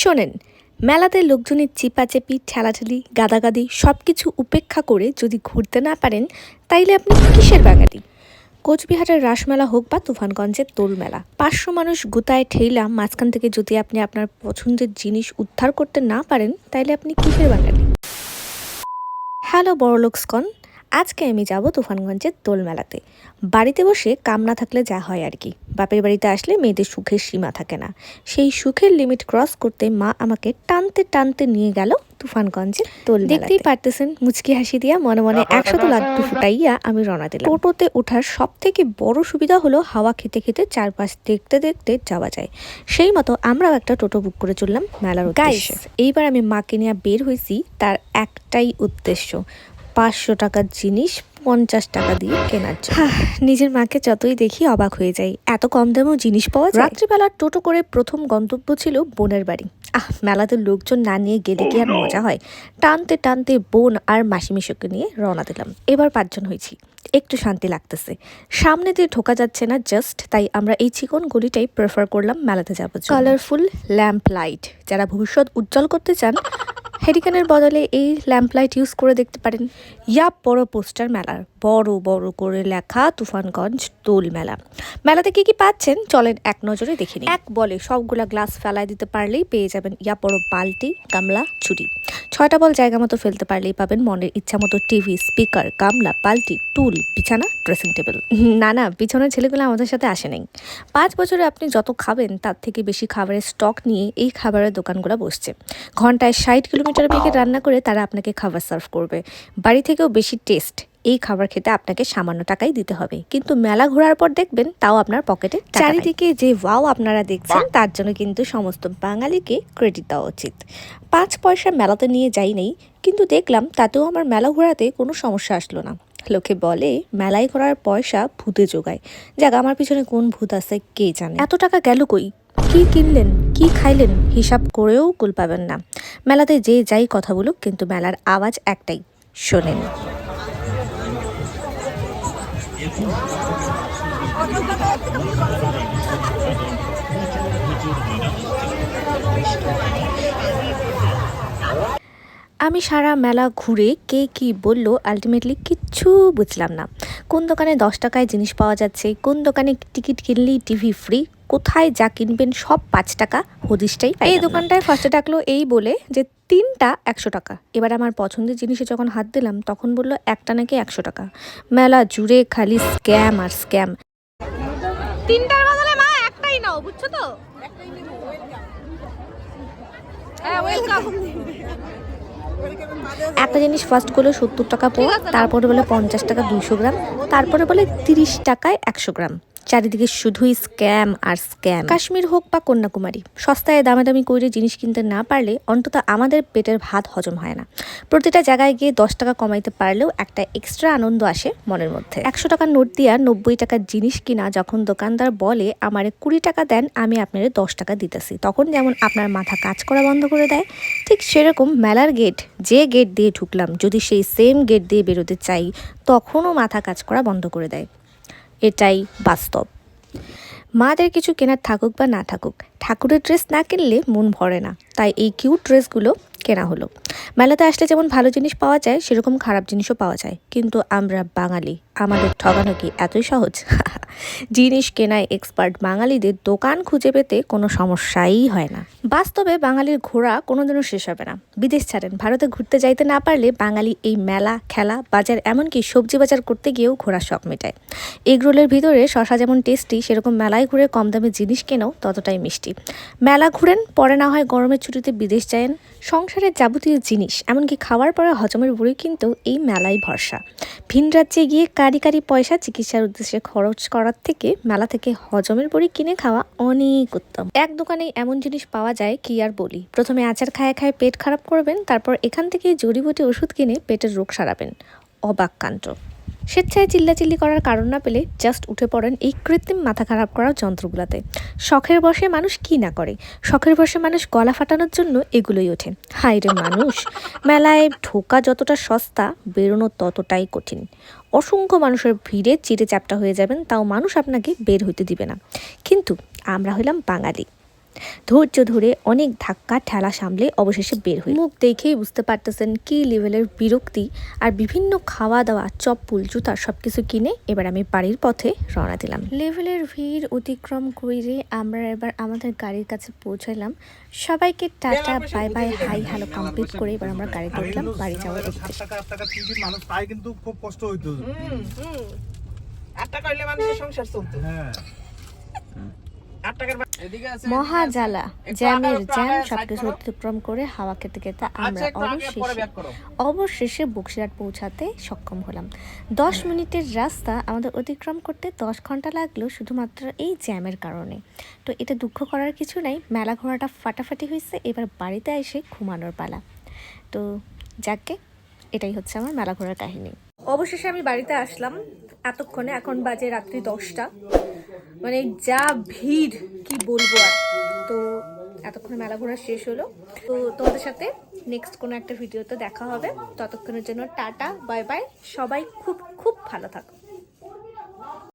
শোনেন, মেলাতে লোকজনের চিপাচেপি, ঠেলাঠেলি, গাদাগাদি সব কিছু উপেক্ষা করে যদি ঘুরতে না পারেন, তাইলে আপনি কিসের বাঙালি? কোচবিহারের রাসমেলা হোক বা তুফানগঞ্জের দোল মেলা পাঁচশো মানুষ গুতায় ঠেইলা মাঝখান থেকে যদি আপনি আপনার পছন্দের জিনিস উদ্ধার করতে না পারেন, তাইলে আপনি কিসের বাঙালি? হ্যালো বড়লোকসকন আজকে আমি যাব তুফানগঞ্জের দোল মেলাতে বাড়িতে বসে কাম না থাকলে যা হয় আর কি। বাপের বাড়িতে আসলে মেয়েদের সুখের সীমা থাকে না। সেই সুখের লিমিট ক্রস করতে মা আমাকে টানতে টানতে নিয়ে গেল তুফানগঞ্জে দোল দেখতেই পারতেছেন মুচকি হাসি দিয়া মনে মনে একশত লাড্ডু ফুটাইয়া আমি রওনা দিলাম। টোটোতে ওঠার সব থেকে বড় সুবিধা হলো হাওয়া খেতে খেতে চারপাশ দেখতে দেখতে যাওয়া যায়। সেই মতো আমরাও একটা টোটো বুক করে চললাম মেলার উদ্দেশ্যে। এইবার আমি মাকে নিয়ে বের হয়েছি তার একটাই উদ্দেশ্য। পাঁচশো টাকার জিনিস পঞ্চাশ টাকা দিয়ে কেনার জন্য। নিজের মাকে যতই দেখি অবাক হয়ে যাই। এত কম দামেও জিনিস পাওয়া যায়? রাত্রিবেলা টোটো করে প্রথম গন্তব্য ছিল বোনের বাড়ি। আহ মেলাতে লোকজন না নিয়ে গেলে কি আর মজা হয়? টানতে টানতে বোন আর মাসিমিশোকে নিয়ে রওনা দিলাম। এবার পাঁচজন হয়েছি। একটু শান্তি লাগতেছে। সামনে দিয়ে ঢোকা যাচ্ছে না জাস্ট তাই আমরা এই চিকন গলিটাই প্রেফার করলাম মেলাতে যাব কালারফুল ল্যাম্প লাইট যারা ভবিষ্যৎ উজ্জ্বল করতে চান হেরিকেনের বদলে এই ল্যাম্প লাইট ইউজ করে দেখতে পারেন। ইয়া বড় পোস্টার মেলার, বড় বড় করে লেখা তুফানগঞ্জ দোল মেলা। মেলাতে কি কি পাচ্ছেন? চলেন এক নজরে দেখে নিন এক বলে সবগুলা গ্লাস ফেলায় দিতে পারলেই পেয়ে যাবেন ইয়া বড় বালতি, গামলা, ছুরি। ছয়টা বল জায়গা মতো ফেলতে পারলেই পাবেন মনের ইচ্ছা মতো টিভি স্পিকার গামলা, বালতি, টুল, বিছানা ড্রেসিং টেবিল না না, পিছনের ছেলেগুলো আমাদের সাথে আসে নাই। পাঁচ বছরে আপনি যত খাবেন, তার থেকে বেশি খাবারের স্টক নিয়ে এই খাবারের দোকানগুলো বসছে। ঘন্টায় ষাট কিলোমিটার বেগে রান্না করে তারা আপনাকে খাবার সার্ভ করবে। বাড়ি থেকেও বেশি টেস্ট এই খাবার খেতে আপনাকে সামান্য টাকাই দিতে হবে। কিন্তু মেলা ঘোরার পর দেখবেন তাও আপনার পকেটে চারিদিকে যে ওয়াও আপনারা দেখছেন তার জন্য কিন্তু সমস্ত বাঙালিকে ক্রেডিট দেওয়া উচিত। পাঁচ পয়সা মেলাতে নিয়ে যাই নেই কিন্তু দেখলাম তাতেও আমার মেলা ঘোরাতে কোনো সমস্যা আসলো না। লোকে বলে মেলায় ঘোরার পয়সা ভূতে যোগায় যাক আমার পিছনে কোন ভূত আছে কে জানে? এত টাকা গেল কই? কি কিনলেন? কি খাইলেন হিসাব করেও কুল পাবেন না। মেলাতে যে যাই কথা বলুক, কিন্তু মেলার আওয়াজ একটাই, শোনেন। আমি সারা মেলা ঘুরে কে কি বলল আলটিমেটলি কিচ্ছু বুঝলাম না। কোন দোকানে দশ টাকায় জিনিস পাওয়া যাচ্ছে, কোন দোকানে টিকিট কিনলেই টিভি ফ্রি কোথায় যা কিনবেন সব পাঁচ টাকা হদিশটাই পাই এই দোকানটায় ফার্স্টে ডাকলো এই বলে যে তিনটা একশো টাকা। এবার আমার পছন্দের জিনিসে যখন হাত দিলাম তখন বলল একটা নাকি একশো টাকা। মেলা জুড়ে খালি স্ক্যাম আর স্ক্যাম তিনটার বদলে মা একটাই নাও বুঝছ তো? হ্যাঁ ওয়েলকাম একটা জিনিস ফার্স্ট করল সত্তর টাকা পো তারপরে বলে পঞ্চাশ টাকা দুশো গ্রাম তারপরে বলে তিরিশ টাকায় একশো গ্রাম। চারিদিকে শুধুই স্ক্যাম আর স্ক্যাম। কাশ্মীর হোক বা কন্যাকুমারী, সস্তায় দামাদামি করে জিনিস কিনতে না পারলে অন্তত আমাদের পেটের ভাত হজম হয় না। প্রতিটা জায়গায় গিয়ে দশ টাকা কমাইতে পারলেও একটা এক্সট্রা আনন্দ আসে মনের মধ্যে। একশো টাকার নোট দিয়া নব্বই টাকার জিনিস কিনা যখন দোকানদার বলে, আমারে কুড়ি টাকা দেন, আমি আপনারে দশ টাকা দিতেছি। তখন যেমন আপনার মাথা কাজ করা বন্ধ করে দেয়, ঠিক সেরকম মেলার গেট যে গেট দিয়ে ঢুকলাম, যদি সেই সেম গেট দিয়ে বেরোতে চাই, তখনও মাথা কাজ করা বন্ধ করে দেয়। এটাই বাস্তব। মাদের কিছু কেনার থাকুক বা না থাকুক, ঠাকুরের ড্রেস না কিনলে মন ভরে না। তাই এই কিউট ড্রেসগুলো কেনা হলো। মেলাতে আসলে যেমন ভালো জিনিস পাওয়া যায়, সেরকম খারাপ জিনিসও পাওয়া যায়। কিন্তু আমরা বাঙালি, আমাদের ঠগানো কি এতই সহজ? জিনিস কেনায় এক্সপার্ট বাঙালিদের দোকান খুঁজে পেতে কোনো সমস্যাই হয় না। বাস্তবে বাঙালির ঘোরা কোনোদিনও শেষ হবে না। বিদেশ ছাড়েন, ভারতে ঘুরতে যাইতে না পারলে বাঙালি এই মেলা, খেলা, বাজার, এমনকি সবজি বাজার করতে গিয়েও ঘোরার শখ মেটায়। এগরোলের ভিতরে শশা যেমন টেস্টি সেরকম মেলায় ঘুরে কম দামে জিনিস কেনাও ততটাই মিষ্টি। মেলা ঘুরেন, পরে না হয় গরমের ছুটিতে বিদেশ যায়েন। সংসারের যাবতীয় জিনিস, এমনকি খাওয়ার পরে হজমের বুড়ি কিন্তু এই মেলাই ভরসা। ভিন রাজ্যে গিয়ে কারি কারি পয়সা চিকিৎসার উদ্দেশ্যে খরচ করার থেকে মেলা থেকে হজমের বড়ি কিনে খাওয়া অনেক উত্তম। এক দোকানে এমন জিনিস পাওয়া যায় কি আর বলি। প্রথমে আচার খায় খায় পেট খারাপ করবেন, তারপর এখান থেকে জড়িবুটি ওষুধ কিনে পেটের রোগ সারাবেন। অবাক কাণ্ড। স্বেচ্ছায় চিল্লাচিল্লি করার কারণ না পেলে জাস্ট উঠে পড়েন এই কৃত্রিম মাথা খারাপ করার যন্ত্রগুলোতে। শখের বসে মানুষ কি না করে? শখের বসে মানুষ গলা ফাটানোর জন্য এগুলোই ওঠে। হাই রে মানুষ, মেলায় ঢোকা যতটা সস্তা, বেরোনো ততটাই কঠিন। অসংখ্য মানুষের ভিড়ে চিড়ে চ্যাপটা হয়ে যাবেন, তাও মানুষ আপনাকে বের হইতে দিবে না। কিন্তু আমরা হইলাম বাঙালি। ধৈর্য ধরে অনেক ধাক্কা ঠেলা সামলে অবশেষে বের হই মুখ দেখেই বুঝতে পারতেছেন কি লেভেলের বিরক্তি আর বিভিন্ন খাওয়া দাওয়া চপ্পল জুতা সব কিছু কিনে এবার আমি বাড়ির পথে রওনা দিলাম। লেভেলের ভিড় অতিক্রম করে আমরা এবার আমাদের গাড়ির কাছে পৌঁছালাম সবাইকে tata bye bye hi hello complete করে এবার আমরা গাড়িতে উঠলাম বাড়ি যাওয়ার উদ্দেশ্যে। মানুষ পায় কিন্তু খুব কষ্ট হইতো। আট টাকা হইলে মানুষের সংসার চলতো। হ্যাঁ। আট টাকার বা- এদিকে আছে, মহা এদিকে আছে। জ্বালা। একটু জ্যামের জ্যাম সবকিছু অতিক্রম করে হাওয়া খেতে খেতে আমরা আচ্ছা, পরে অবশেষে অবশেষে বক্সিরহাট পৌঁছাতে সক্ষম হলাম। দশ মিনিটের রাস্তা আমাদের অতিক্রম করতে দশ ঘণ্টা লাগল শুধুমাত্র এই জ্যামের কারণে। তো এটা দুঃখ করার কিছু নাই মেলা ঘোরাটা ফাটাফাটি হয়েছে এবার বাড়িতে এসে ঘুমানোর পালা। তো যাকে এটাই হচ্ছে আমার মেলা ঘোরার কাহিনী। অবশেষে আমি বাড়িতে আসলাম এতক্ষণে এখন বাজে রাত্রি দশটা। মানে যা ভিড়, কি বলব আর। তো এতক্ষণ মেলা ঘোরা শেষ হলো। তো তোমাদের সাথে নেক্সট কোনো একটা ভিডিওতে দেখা হবে। ততক্ষণের জন্য টাটা বাই বাই সবাই খুব খুব ভালো থাকো।